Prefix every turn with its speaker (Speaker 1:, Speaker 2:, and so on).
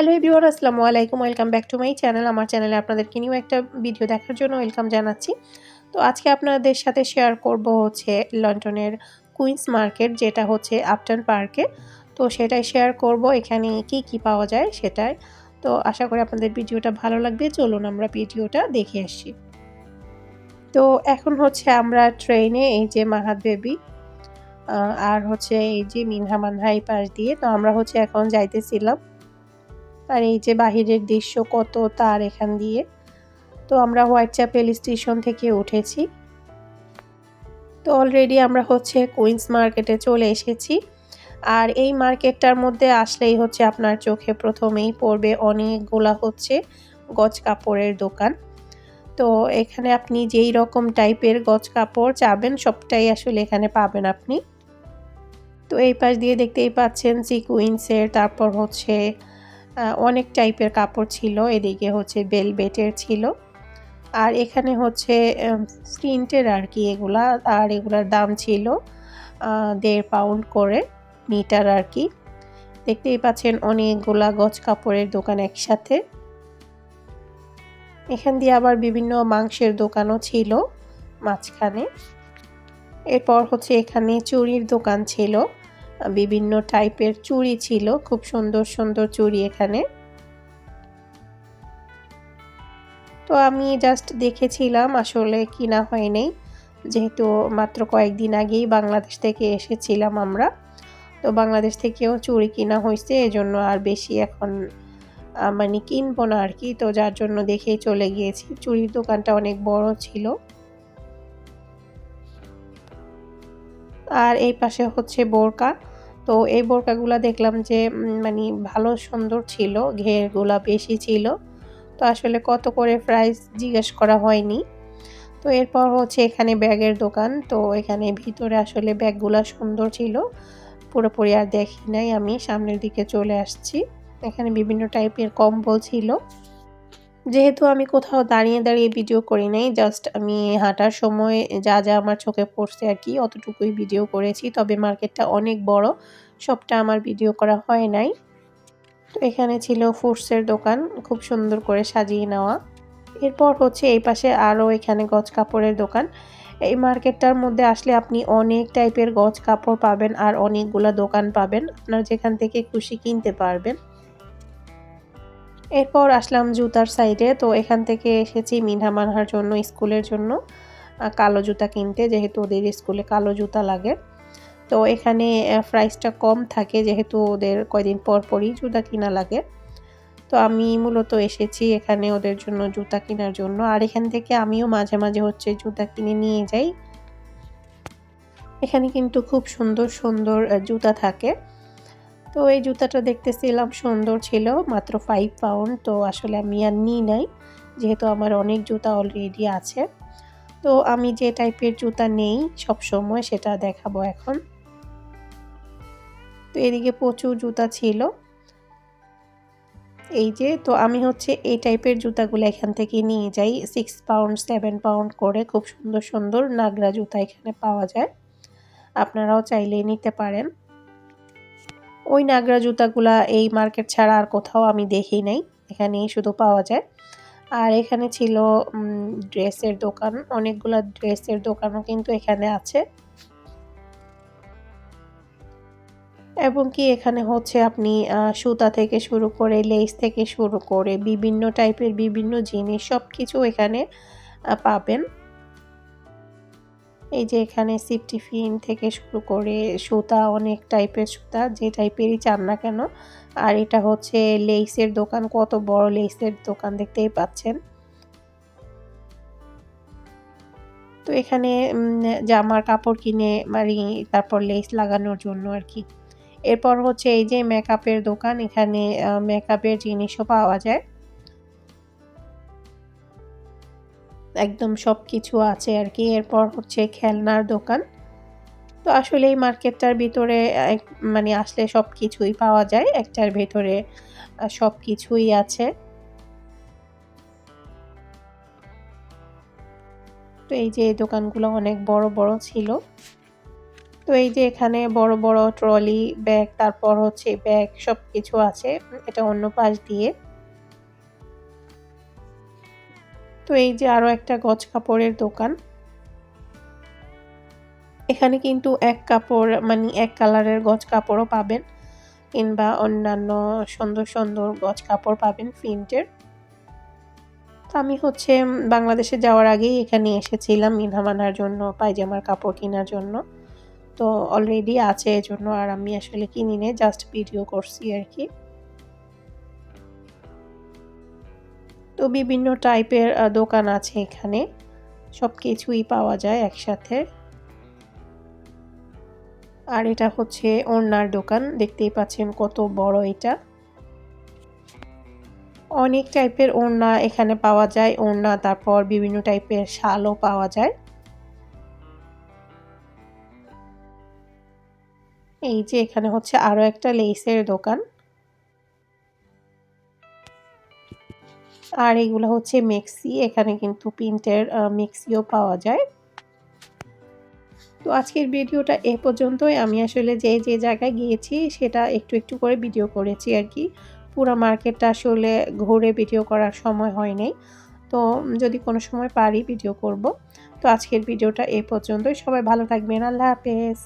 Speaker 1: Hello everyone আসসালামু আলাইকুম welcome back to my channel আমার চ্যানেলে আপনাদেরকে নিউ একটা ভিডিও দেখার জন্য ওয়েলকাম জানাচ্ছি। তো আজকে আপনাদের সাথে শেয়ার করব হচ্ছে লন্ডনের কুইন্স মার্কেট, যেটা হচ্ছে আপটন পার্কে। তো সেটাই শেয়ার করব, এখানে কি কি পাওয়া যায় সেটাই। তো আশা করি আপনাদের ভিডিওটা ভালো লাগবে, চলুন আমরা ভিডিওটা দেখে আসি। তো এখন হচ্ছে আমরা ট্রেনে এই যে মাহাত বেবি আর হচ্ছে এই যে মিনহা মানহা পাশ দিয়ে, তো আমরা হচ্ছে এখন যাইতেছিলাম। আর এই যে বাহিরের দৃশ্য কত তার এখান দিয়ে। তো আমরা হোয়াইট চ্যাপেল স্টেশন থেকে উঠেছি। তো অলরেডি আমরা হচ্ছে কুইন্স মার্কেটে চলে এসেছি। আর এই মার্কেটটার মধ্যে আসলেই হচ্ছে আপনার চোখে প্রথমেই পড়বে অনেকগুলা হচ্ছে গজ কাপড়ের দোকান। তো এখানে আপনি যেই রকম টাইপের গজ কাপড় চাবেন, সবটাই আসলে এখানে পাবেন আপনি। তো এই পাশ দিয়ে দেখতেই পাচ্ছেন সিকুইন্সের তারপর হচ্ছে অনেক টাইপের কাপড় ছিল, এদিকে হচ্ছে বেলবেটের ছিল। আর এখানে হচ্ছে প্রিন্টের আর কি এগুলা, আর এগুলার দাম ছিল দেড় পাউন্ড করে মিটার আর কি। দেখতেই পাচ্ছেন অনেকগুলা গজ কাপড়ের দোকান একসাথে। এখান দিয়ে আবার বিভিন্ন মাংসের দোকানও ছিল মাঝখানে। এরপর হচ্ছে এখানে চুরির দোকান ছিল। বিভিন্ন টাইপের চুড়ি ছিল, খুব সুন্দর সুন্দর চুড়ি এখানে। তো আমি জাস্ট দেখেছিলাম আসলে কিনা হয়নি, যেহেতু মাত্র কয়েকদিন আগেই বাংলাদেশ থেকে এসেছিলাম আমরা। তো বাংলাদেশ থেকেও চুড়ি কিনা হয়েছে, এজন্য আর বেশি এখন মানে কিনবো না আর কি। তো যার জন্য দেখেই চলে গিয়েছি। চুড়ির দোকানটা অনেক বড় ছিল। আর এই পাশে হচ্ছে বোরকা। তো এই বোরকাগুলো দেখলাম যে মানে ভালো সুন্দর ছিল ঘেরগুলা বেশি ছিল। তো আসলে কত করে প্রাইস জিজ্ঞেস করা হয়নি। তো এরপর হচ্ছে এখানে ব্যাগের দোকান। তো এখানে ভিতরে আসলে ব্যাগগুলা সুন্দর ছিল। পুরোপুরি আর দেখি নাই আমি, সামনের দিকে চলে আসছি। এখানে বিভিন্ন টাইপের কম্বল ছিল। যেহেতু আমি কোথাও দাঁড়িয়ে দাঁড়িয়ে ভিডিও করি নাই জাস্ট আমি হাঁটার সময় যা যা আমার চোখে পড়ছে আর কি, অতটুকুই ভিডিও করেছি। তবে মার্কেটটা অনেক বড়, সবটা আমার ভিডিও করা হয় নাই। তো এখানে ছিল ফুডসের দোকান, খুব সুন্দর করে সাজিয়ে নেওয়া। এরপর হচ্ছে এই পাশে আরও এখানে গজ কাপড়ের দোকান। এই মার্কেটটার মধ্যে আসলে আপনি অনেক টাইপের গজ কাপড় পাবেন আর অনেকগুলো দোকান পাবেন। আপনার যেখান থেকে খুশি কিনতে পারবেন। এরপর আসলাম জুতার সাইডে তো এখান থেকে এসেছি মিনহা মানহার জন্য স্কুলের জন্য কালো জুতা কিনতে, যেহেতু ওদের স্কুলে কালো জুতা লাগে। তো এখানে প্রাইসটা কম থাকে, যেহেতু ওদের কয়দিন পর পরই জুতা কিনা লাগে। তো আমি মূলত এসেছি এখানে ওদের জন্য জুতা কেনার জন্য। আর এখান থেকে আমিও মাঝে মাঝে হচ্ছে জুতা কিনে নিয়ে যাই। এখানে কিন্তু খুব সুন্দর সুন্দর জুতা থাকে। তো এই জুতাটা দেখতেছিলাম, সুন্দর ছিল, মাত্র ফাইভ পাউন্ড তো আসলে আমি আর নিই নাই, যেহেতু আমার অনেক জুতা অলরেডি আছে। তো আমি যে টাইপের জুতা নেই সব সময় সেটা দেখাবো এখন। তো এদিকে প্রচুর জুতা ছিল। এই যে, তো আমি হচ্ছে এই টাইপের জুতাগুলো এখান থেকে নিয়ে যাই সিক্স পাউন্ড সেভেন পাউন্ড করে খুব সুন্দর সুন্দর নাগরা জুতা এখানে পাওয়া যায়। আপনারাও চাইলেই নিতে পারেন। ওই নাগরা জুতাগুলা এই মার্কেট ছাড়া আর কোথাও আমি দেখি নাই। এখানেই শুধু পাওয়া যায়। আর এখানে ছিল ড্রেসের দোকান। অনেকগুলা ড্রেসের দোকানও কিন্তু এখানে আছে। এবং কি এখানে হচ্ছে আপনি সুতা থেকে শুরু করে লেস থেকে শুরু করে বিভিন্ন টাইপের বিভিন্ন জিনিস সব কিছু এখানে পাবেন। এই যে এখানে সিপ টিফিন থেকে শুরু করে সুতা, অনেক টাইপের সুতা, যে টাইপেরই চান না কেন। আর এটা হচ্ছে লেসের দোকান, কত বড় লেসের দোকান দেখতেই পাচ্ছেন। তো এখানে জামার কাপড় কিনে মানে তারপর লেস লাগানোর জন্য আর কি এরপর হচ্ছে এই যে মেকআপের দোকান, এখানে মেকআপের জিনিসও পাওয়া যায়। একদম সব কিছু আছে আর কি। এরপর হচ্ছে খেলনার দোকান। তো আসলে এই মার্কেটটার ভিতরে মানে আসলে সব কিছুই পাওয়া যায়। একটার ভেতরে সব কিছুই আছে। তো এই যে দোকানগুলো অনেক বড় বড় ছিল। তো এই যে এখানে বড় বড় ট্রলি, ব্যাগ, তারপর হচ্ছে ব্যাগ সব কিছু আছে। এটা অন্য পাশ দিয়ে। তো এই যে আরও একটা গজ কাপড়ের দোকান। এখানে কিন্তু এক কাপড় মানে এক কালারের গজ কাপড়ও পাবেন কিংবা অন্যান্য সুন্দর সুন্দর গজ কাপড় পাবেন প্রিন্টের। তো আমি হচ্ছে বাংলাদেশে যাওয়ার আগেই এখানে এসেছিলাম মিনহামানার জন্য, পায়জামার কাপড় কেনার জন্য। তো অলরেডি আছে এজন্য আর আমি আসলে কিনি নে জাস্ট ভিডিও করছি আর কি। তো বিভিন্ন টাইপের দোকান আছে এখানে। সব কিছুই পাওয়া যায় একসাথে। আর এটা হচ্ছে ওড়নার দোকান, দেখতেই পাচ্ছেন কত বড় এটা। অনেক টাইপের ওড়না এখানে পাওয়া যায়, ওড়না, তারপর বিভিন্ন টাইপের শালও পাওয়া যায়। এই যে এখানে হচ্ছে আরও একটা লেসের দোকান। আর এগুলো হচ্ছে মেক্সি এখানে কিন্তু প্রিন্টের মেক্সিও পাওয়া যায়। তো আজকের ভিডিওটা এ পর্যন্তই। আমি আসলে যে যে জায়গায় গিয়েছি সেটা একটু একটু করে ভিডিও করেছি আর কি। পুরো মার্কেটটা আসলে ঘুরে ভিডিও করার সময় হয়নি তো যদি কোনো সময় পারি ভিডিও করব। তো আজকের ভিডিওটা এ পর্যন্তই। সবাই ভালো থাকবেন। আল্লাহ হাফেজ।